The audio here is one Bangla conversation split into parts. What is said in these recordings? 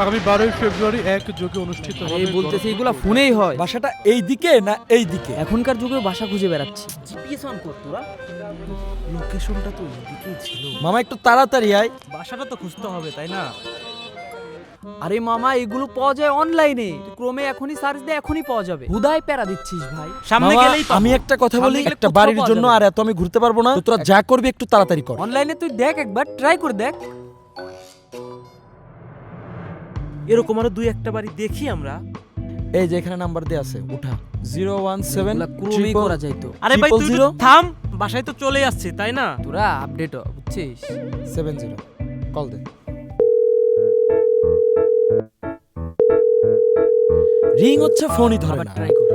আগামী বারোই ফেব্রুয়ারি এক যোগে অনুষ্ঠিত হবে এই বলতেছে এগুলা ফোনেই হয়। বাসাটা এই দিকে না এই দিকে? এখনকার যুগে বাসা খুঁজে বেড়াচ্ছি। জিপিএস অন কর তোরা। লোকেশনটা তো এদিকেই ছিল। মামা একটু তাড়াতাড়ি আয়। বাসাটা তো খুঁজতে হবে তাই না? আরে মামা এগুলো পাওয়া যায় অনলাইনে ক্রমে এখনই সার্চ দে এখনই পাওয়া যাবে। হুদায় প্যারা দিচ্ছিস ভাই। সামনে গেলেই আমি একটা কথা বলি একটা বাড়ির জন্য আর এত আমি ঘুরতে পারব না। তোরা যা করবি একটু তাড়াতাড়ি কর। অনলাইনে তুই দেখ একবার ট্রাই করে দেখ। এরকম আরও দুই একটা বাড়ি দেখি আমরা। এই যে এখানে নাম্বার দেয়া আছে উঠা। জিরো ওয়ান সেভেন করা যায় তো। আরে ভাই তুই? থাম বাসায় তো চলে আসছে তাই না? তোরা আপডেট বুঝছিস? Seven zero. কল দে। রিং হচ্ছে ফোনই ধরে না। ট্রাই কর।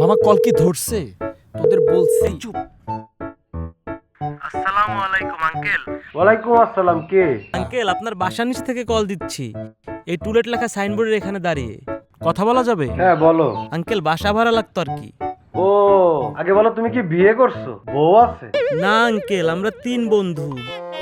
মামা কল কি ধরছে? তোদের বলছি। আসসালামু আলাইকুম আঙ্কেল। ওয়ালাইকুম আসসালাম কে? আঙ্কেল আপনার বাসা নিচ থেকে কল দিচ্ছি। এই টুলেট লেখা সাইনবোর্ডের এখানে দাঁড়িয়ে। কথা বলা যাবে? হ্যাঁ বলো। আঙ্কেল বাসা ভাড়া লাগতো আর কি। ও আগে বলো তুমি কি বিয়ে করছ? বউ আছে? না আঙ্কেল আমরা তিন বন্ধু।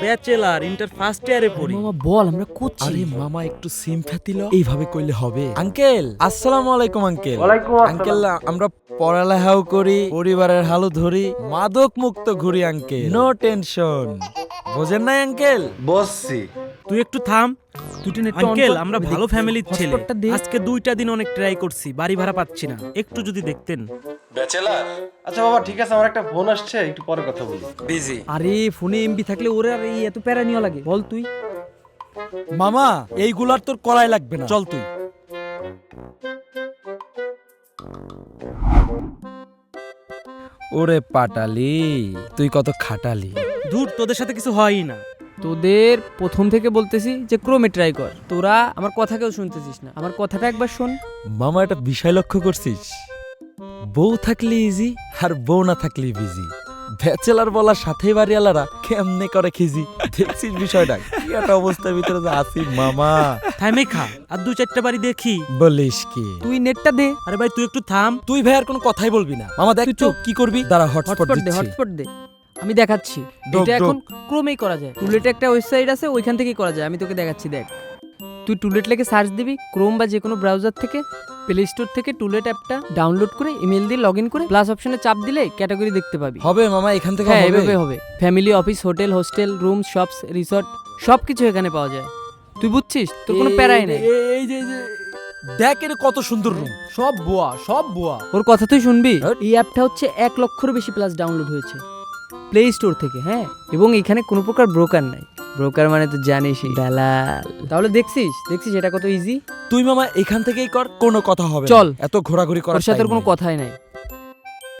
ব্যাচেলার ইন্টার ফার্স্ট ইয়ারে পড়ি। মামা বল আমরা করছি আরে মামা একটু সিম ফাতিল এইভাবে কইলে হবে। আঙ্কেল আসসালামু আলাইকুম আঙ্কেল। ওয়ালাইকুম আঙ্কেল আমরা পড়ালেখাও করি পরিবারের হালু ধরি মাদক মুক্ত ঘুরি আঙ্কেল। No tension. বোঝেন নাই আঙ্কেল? বসছি। তুই একটু থাম। দুটো আঙ্কেল আমরা ভালো ফ্যামিলির ছেলে। আজকে দুইটা দিন অনেক ট্রাই করছি বাড়ি ভাড়া পাচ্ছি না। একটু যদি দেখতেন। ব্যাচেলার আচ্ছা বাবা ঠিক আছে আমার একটা ফোন আসছে একটু পরে কথা বলি। বিজি আরে ফোনে এমবি থাকলে ওরে আর এই এত প্যারা নিও লাগে। বল তুই। মামা এইগুলার তোর করাই লাগবে না। চল তুই। ওরে পাটালি তুই কত খাটালি। দূর তোদের সাথে কিছু হয়ই না। তোদের প্রথম থেকে বলতেছি যে ক্রোমে ট্রাই কর। তোরা আমার কথা কেউ শুনতেছিস না। আমার কথাটা একবার শোন। মামা একটা বিষয় লক্ষ্য করছিস? বউ থাকলে ইজি আর বউ না থাকলে বিজি ব্যাচেলার বলার সাথেই বাড়িওয়ালারা কেমনে করে খিজি? দেখছিস বিষয়টা? কি একটা অবস্থার ভিতরে যে আছি মামা। থামে খা আর দু চারটা বাড়ি দেখি। বলিস কি? তুই নেটটা দে। আরে ভাই তুই একটু থাম। তুই ভাই আর কোনো কথাই বলবি না। মামা দেখ তুই তো কি করবি? দাঁড়া হটস্পট দে হটস্পট দে। আমি দেখাচ্ছি। ডোক, এটা এখন। ক্রোমেই করা যায়। টুলেটে একটা ওয়েবসাইট আছে ওইখান থেকেই করা যায়। আমি তোকে দেখাচ্ছি দেখ। তুই টুলেট লেগে সার্চ দিবি ক্রোম বা যে কোনো ব্রাউজার থেকে প্লে স্টোর থেকে টুলেট অ্যাপটা ডাউনলোড করে ইমেল দিয়ে লগ ইন করে প্লাস অপশনে চাপ দিলে ক্যাটাগরি দেখতে পাবি। হবে মামা এখান থেকে হ্যাঁ হবে। এভাবে হবে। Family office hotel hostel room shops resort সব কিছু এখানে পাওয়া যায়। তুই বুঝছিস? তোর কোনো প্যারাই নেই। এই- এই যে এই যে দেখ এটা কত সুন্দর রুম সব বোয়া সব বোয়া ওর কথা তুই শুনবি? হ্যাঁ। এই অ্যাপটা হচ্ছে এক লক্ষেরও বেশি প্লাস ডাউনলোড হয়েছে। প্লে স্টোর থেকে হ্যাঁ? এবং এখানে কোনো প্রকার ব্রোকার নাই। ব্রোকার মানে তো জানিস দালাল। তাহলে দেখছিস? দেখছিস এটা কত ইজি তুই মামা এখান থেকেই কর কোনো কথা হবে চল। এত ঘোরাঘুরি করার সাথে কোনো কথাই নাই।